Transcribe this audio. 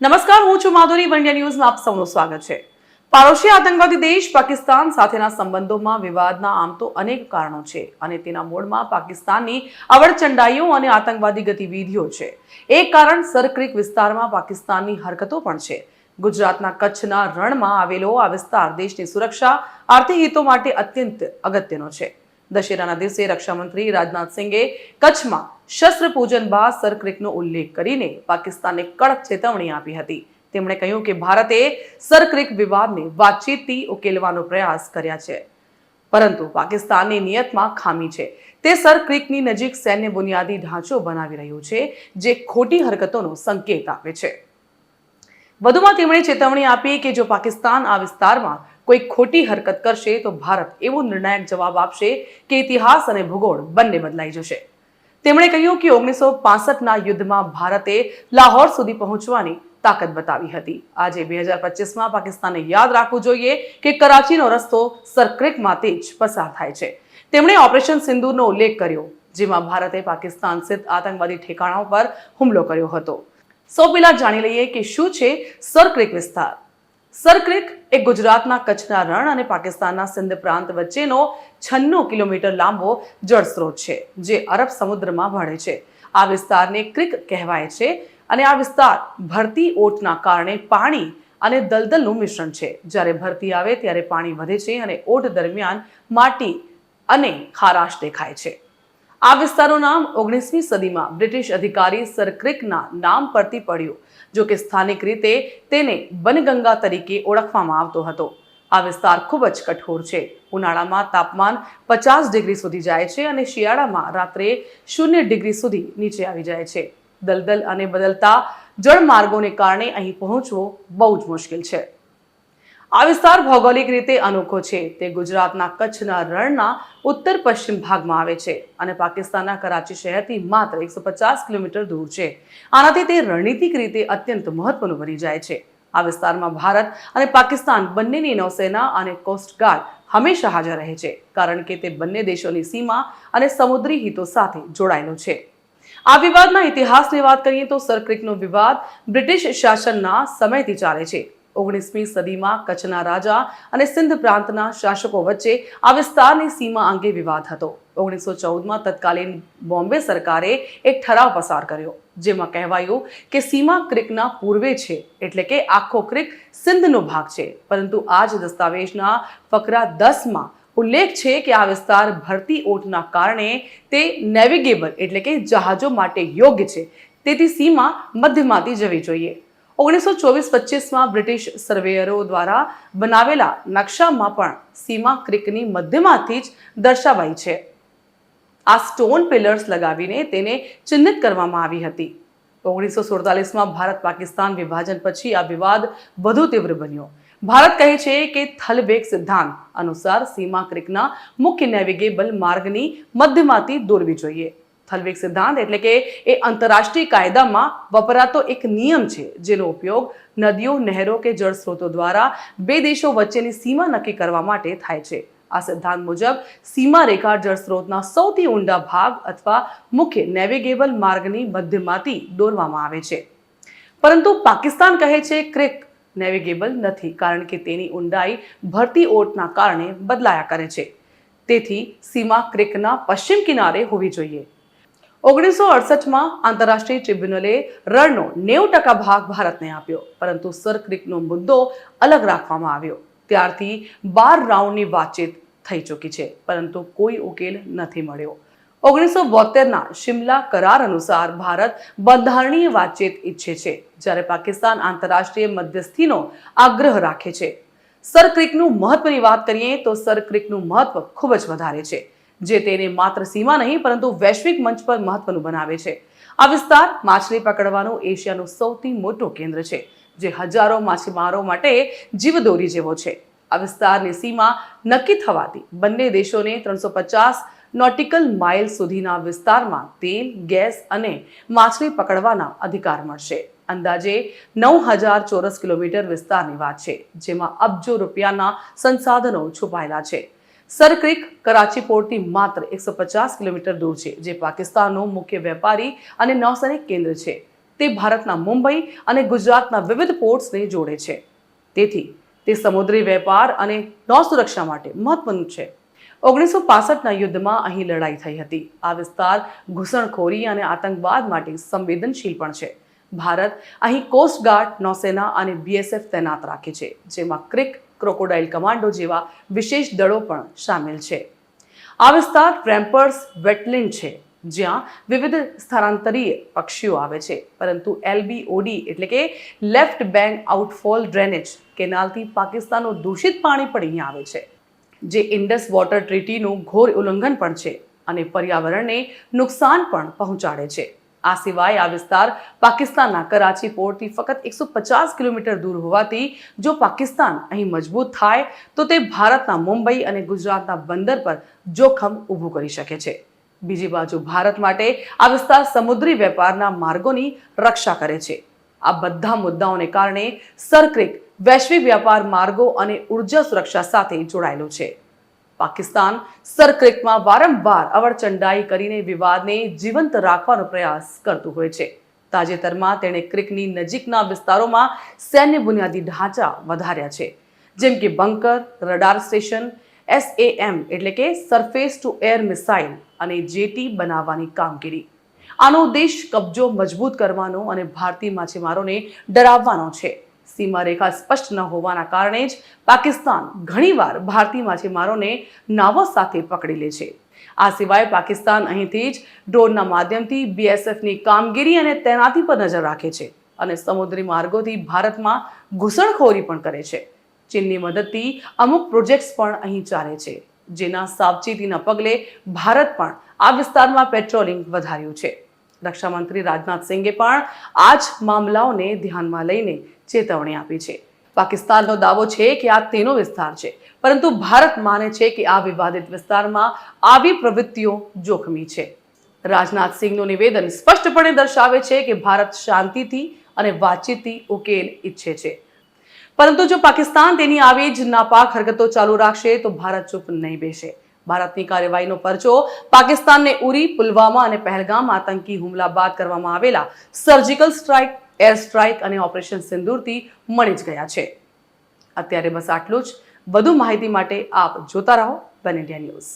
નમસ્કાર, હું છું માધુરી વંડ્યા ન્યૂઝમાં આપ સૌનું સ્વાગત છે. પાડોશી આતંકવાદી દેશ પાકિસ્તાન સાથેના સંબંધોમાં વિવાદના આમ તો અનેક કારણો છે અને તેના મૂળમાં પાકિસ્તાનની અવડચંડાઈઓ અને આતંકવાદી ગતિવિધિઓ છે. એક કારણ સરક્રિક વિસ્તારમાં પાકિસ્તાનની હરકતો પણ છે. ગુજરાતના કચ્છના રણમાં આવેલો આ વિસ્તાર દેશની સુરક્ષા, આર્થિક હિતો માટે અત્યંત અગત્યનો છે. દશેરાના દિવસે રક્ષામંત્રી રાજનાથસિંહે કચ્છમાં શસ્ત્ર પૂજન બાદ સરક્રિકનો ઉલ્લેખ કરીને પાકિસ્તાનને કડક ચેતવણી આપી હતી. તેમણે કહ્યું કે ભારતે સરક્રિક વિવાદને વાતચીતથી ઉકેલવાનો પ્રયાસ કર્યા છે. પરંતુ પાકિસ્તાનની નિયતમાં ખામી છે. તે સરક્રિકની નજીક સૈન્ય બુનિયાદી ઢાંચો બનાવી રહ્યું છે, જે ખોટી હરકતોનો સંકેત આપે છે. વધુમાં તેમણે ચેતવણી આપી કે જો પાકિસ્તાન આ વિસ્તારમાં કોઈ ખોટી હરકત કરશે તો ભારત એવો નિર્ણાયક જવાબ આપશે કે ઇતિહાસ અને ભૂગોળ બંને બદલાઈ જશે. તેમણે કહ્યું કે ઓગણીસો પાસઠના યુદ્ધમાં ભારતે લાહોર સુધી પહોંચવાની તાકાત બતાવી હતી. આજે બે હજાર પચીસમાં પાકિસ્તાને યાદ રાખવું જોઈએ કે કરાચીનો રસ્તો સરક્રિકમાંથી જ પસાર થાય છે. તેમણે ઓપરેશન સિંદૂરનો ઉલ્લેખ કર્યો, જેમાં ભારતે પાકિસ્તાન સ્થિત આતંકવાદી ઠેકાણાઓ પર હુમલો કર્યો હતો. સૌ પહેલા જાણી લઈએ કે શું છે સરક્રિક વિસ્તાર. સરક્રિક એ ગુજરાતના કચ્છના રણ અને પાકિસ્તાનના સિંધ પ્રાંત વચ્ચેનો છન્નું કિલોમીટર લાંબો જળસ્રોત છે, જે અરબ સમુદ્રમાં ભળે છે. આ વિસ્તારને ક્રિક કહેવાય છે અને આ વિસ્તાર ભરતી ઓટના કારણે પાણી અને દલદલનું મિશ્રણ છે. જ્યારે ભરતી આવે ત્યારે પાણી વધે છે અને ઓટ દરમિયાન માટી અને ખારાશ દેખાય છે. આ વિસ્તારનું નામ ઓગણીસમી સદીમાં બ્રિટિશ અધિકારી સર ક્રિકના નામ પરથી પડ્યું. જો કે સ્થાનિક રીતે તેને બનગંગા તરીકે ઓળખવામાં આવતો હતો. આ વિસ્તાર ખૂબ જ કઠોર છે. ઉનાળામાં તાપમાન પચાસ ડિગ્રી સુધી જાય છે અને શિયાળામાં રાત્રે શૂન્ય ડિગ્રી સુધી નીચે આવી જાય છે. દલદલ અને બદલતા જળમાર્ગોને કારણે અહીં પહોંચવું બહુ જ મુશ્કેલ છે. આ વિસ્તાર ભૌગોલિક રીતે અનોખો છે. તે ગુજરાતના કચ્છના રણના ઉત્તર પશ્ચિમ ભાગમાં આવે છે અને પાકિસ્તાનના કરાચી શહેરથી માત્ર એકસો પચાસ કિલોમીટર દૂર છે. આનાથી તે રણનીતિક રીતે અત્યંત મહત્વનું બની જાય છે. આ વિસ્તારમાં ભારત અને પાકિસ્તાન બંનેની નૌસેના અને કોસ્ટગાર્ડ હંમેશા હાજર રહે છે, કારણ કે તે બંને દેશોની સીમા અને સમુદ્રી હિતો સાથે જોડાયેલો છે. આ વિવાદના ઇતિહાસની વાત કરીએ તો સરક્રિકનો વિવાદ બ્રિટિશ શાસનના સમયથી ચાલે છે. ઓગણીસમી સદીમાં કચ્છના રાજા અને સિંધ પ્રાંતના શાસકો વચ્ચે આ વિસ્તારની સીમા અંગે વિવાદ હતો. ઓગણીસો ચૌદમાં તત્કાલીન બોમ્બે સરકારે એક ઠરાવ પસાર કર્યો, જેમાં કહેવાયું કે સીમા ક્રિકના પૂર્વે છે, એટલે કે આખો ક્રિક સિંધનો ભાગ છે. પરંતુ આ જ દસ્તાવેજના ફકરા દસમાં ઉલ્લેખ છે કે આ વિસ્તાર ભરતી ઓટના કારણે તે નેવિગેબલ, એટલે કે જહાજો માટે યોગ્ય છે. તેથી સીમા મધ્યમાંથી જવી જોઈએ. ઓગણીસો ચોવીસ પચીસમાં બ્રિટિશ સર્વેયરો દ્વારા બનાવેલા નકશામાં પણ સીમા ક્રિકની મધ્યમાંથી જ દર્શાવાઈ છે. આ સ્ટોન પિલર્સ લગાવીને તેને ચિહ્નિત કરવામાં આવી હતી. ઓગણીસો સુડતાલીસમાં ભારત પાકિસ્તાન વિભાજન પછી આ વિવાદ વધુ તીવ્ર બન્યો. ભારત કહે છે કે થલબેગ સિદ્ધાંત અનુસાર સીમા ક્રિકના મુખ્ય નેવિગેબલ માર્ગની મધ્યમાંથી દોરવી જોઈએ. થલવેગ સિદ્ધાંત એટલે કે એ આંતરરાષ્ટ્રીય કાયદામાં વપરાતો એક નિયમ છે, જેનો ઉપયોગ નદીઓ, નહેરો કે જળ સ્ત્રોતો દ્વારા બે દેશો વચ્ચેની સીમા નક્કી કરવા માટે થાય છે. આ સિદ્ધાંત મુજબ સીમા રેખા જળ સ્ત્રોતના સૌથી ઊંડા ભાગ અથવા મુખ્ય નેવિગેબલ માર્ગની મધ્યમાંથી દોરવામાં આવે છે. પરંતુ પાકિસ્તાન કહે છે, ક્રિક નેવિગેબલ નથી, કારણ કે તેની ઊંડાઈ ભરતી ઓટના કારણે બદલાયા કરે છે. તેથી સીમા ક્રિકના પશ્ચિમ કિનારે હોવી જોઈએ. ઓગણીસો અડસઠમાં આંતરરાષ્ટ્રીય ટ્રિબ્યુનલે રણનો નેવું ટકા ભાગ ભારતને આપ્યો, પરંતુ સર મુદ્દો અલગ રાખવામાં આવ્યો. ત્યારથી બાર રાઉન્ડની વાતચીત થઈ ચૂકી છે, પરંતુ કોઈ ઉકેલ નથી મળ્યો. ઓગણીસો બોતેરના શિમલા કરાર અનુસાર ભારત બંધારણીય વાતચીત ઈચ્છે છે, જ્યારે પાકિસ્તાન આંતરરાષ્ટ્રીય મધ્યસ્થીનો આગ્રહ રાખે છે. સર ક્રિકનું મહત્વની વાત કરીએ તો સર ક્રિકનું મહત્વ ખૂબ જ વધારે છે. જે તેને માત્ર સીમા નહીં, પરંતુ વૈશ્વિક મંચ પર મહત્વનું બનાવે છે. આ વિસ્તાર માછલી પકડવાનું એશિયાનું સૌથી મોટું કેન્દ્ર છે, જે હજારો માછીમારો માટે જીવદોરી જેવો છે. આ વિસ્તારની સીમા નક્કી થવાથી બંને દેશોને ત્રણસો પચાસ નોટિકલ માઇલ સુધીના વિસ્તારમાં તેલ, ગેસ અને માછલી પકડવાના અધિકાર મળશે. અંદાજે નવ હજાર ચોરસ કિલોમીટર વિસ્તારની વાત છે, જેમાં અબજો રૂપિયાના સંસાધનો છુપાયેલા છે. સરક્રિક કરાચી પોર્ટથી માત્ર એકસો પચાસ કિલોમીટર દૂર છે, જે પાકિસ્તાનનું મુખ્ય વેપારી અને નૌસૈનિક કેન્દ્ર છે. તે ભારતના મુંબઈ અને ગુજરાતના વિવિધ પોર્ટ્સને જોડે છે. તેથી તે સમુદ્રી વેપાર અને નૌ સુરક્ષા માટે મહત્વનું છે. ઓગણીસો પાસઠના યુદ્ધમાં અહીં લડાઈ થઈ હતી. આ વિસ્તાર ઘૂસણખોરી અને આતંકવાદ માટે સંવેદનશીલ પણ છે. ભારત અહીં કોસ્ટગાર્ડ, નૌસેના અને બીએસએફ તૈનાત રાખે છે, જેમાં ક્રિક ક્રોકોડાઇલ કમાન્ડો જેવા વિશેષ દળો પણ સામેલ છે. આ વિસ્તાર ક્રેમ્પર્સ વેટલેન્ડ છે, જ્યાં વિવિધ સ્થળાંતરીય પક્ષીઓ આવે છે. પરંતુ એલબીઓડી એટલે કે લેફ્ટ બેંક આઉટફોલ ડ્રેનેજ કેનાલથી પાકિસ્તાનનું દૂષિત પાણી પણ અહીંયા આવે છે, જે ઇન્ડસ વોટર ટ્રીટીનું ઘોર ઉલ્લંઘન પણ છે અને પર્યાવરણને નુકસાન પણ પહોંચાડે છે. આ સિવાય આ વિસ્તાર પાકિસ્તાનના કરાચી પોર્ટથી ફક્ત એકસો પચાસ કિલોમીટર દૂર હોવાથી જો પાકિસ્તાન અહીં મજબૂત થાય, તો તે ભારતના મુંબઈ અને ગુજરાતના બંદર પર જોખમ ઊભું કરી શકે છે. બીજી બાજુ ભારત માટે આ વિસ્તાર સમુદ્રી વેપારના માર્ગોની રક્ષા કરે છે. આ બધા મુદ્દાઓને કારણે સરક્રિક વૈશ્વિક વ્યાપાર માર્ગો અને ઊર્જા સુરક્ષા સાથે જોડાયેલું છે. પાકિસ્તાન સરક્રિકમાં વારંવાર અવરચંડાઈ કરીને વિવાદને જીવંત રાખવાનો પ્રયાસ કરતું હોય છે. તાજેતરમાં તેણે ક્રિકની નજીકના વિસ્તારોમાં સૈન્ય બુનિયાદી ઢાંચા વધાર્યા છે. જેમ કે બંકર, રડાર સ્ટેશન, એસએએમ એટલે કે સરફેસ ટુ એર મિસાઇલ અને જેટી બનાવવાની કામગીરી. આનો ઉદ્દેશ કબજો મજબૂત કરવાનો અને ભારતીય માછીમારોને ડરાવવાનો છે. સીમારેખા સ્પષ્ટ ન હોવાના કારણે જ પાકિસ્તાન ઘણીવાર ભારતીય માછીમારોને નાવો સાથે પકડી લે છે. આ સિવાય પાકિસ્તાન અહીંથી જ ડ્રોનના માધ્યમથી બીએસએફની કામગીરી અને તૈનાતી પર નજર રાખે છે અને સમુદ્રી માર્ગોથી ભારતમાં ઘૂસણખોરી પણ કરે છે. ચીનની મદદથી અમુક પ્રોજેક્ટ્સ પણ અહીં ચાલે છે, જેના સાવચેતીના પગલે ભારત પણ આ વિસ્તારમાં પેટ્રોલિંગ વધાર્યું છે. રક્ષામંત્રી રાજનાથ સિંહે પણ આ જ મામલાઓને ધ્યાનમાં લઈને ચેતવણી આપી છે. પાકિસ્તાનનો દાવો છે કે આ તેનો વિસ્તાર છે, પરંતુ ભારત માને છે કે આ વિવાદિત વિસ્તારમાં આવી પ્રવૃત્તિઓ જોખમી છે. રાજનાથ સિંહનું નિવેદન સ્પષ્ટપણે દર્શાવે છે કે ભારત શાંતિથી અને વાતચીતથી ઉકેલ ઈચ્છે છે. પરંતુ જો પાકિસ્તાન તેની આવી જ નાપાક હરકતો ચાલુ રાખશે, તો ભારત ચૂપ નહીં બેસે. ભારતની કાર્યવાહીનો પરચો પાકિસ્તાનને ઉરી, પુલવામા અને પહેલગામ આતંકી હુમલા બાદ કરવામાં આવેલા સર્જિકલ સ્ટ્રાઇક એર સ્ટ્રાઇક અને ઓપરેશન સિંદૂરથી મળી જ ગયા છે. અત્યારે બસ આટલું જ. વધુ માહિતી માટે આપ જોતા રહો વન ઇન્ડિયા ન્યૂઝ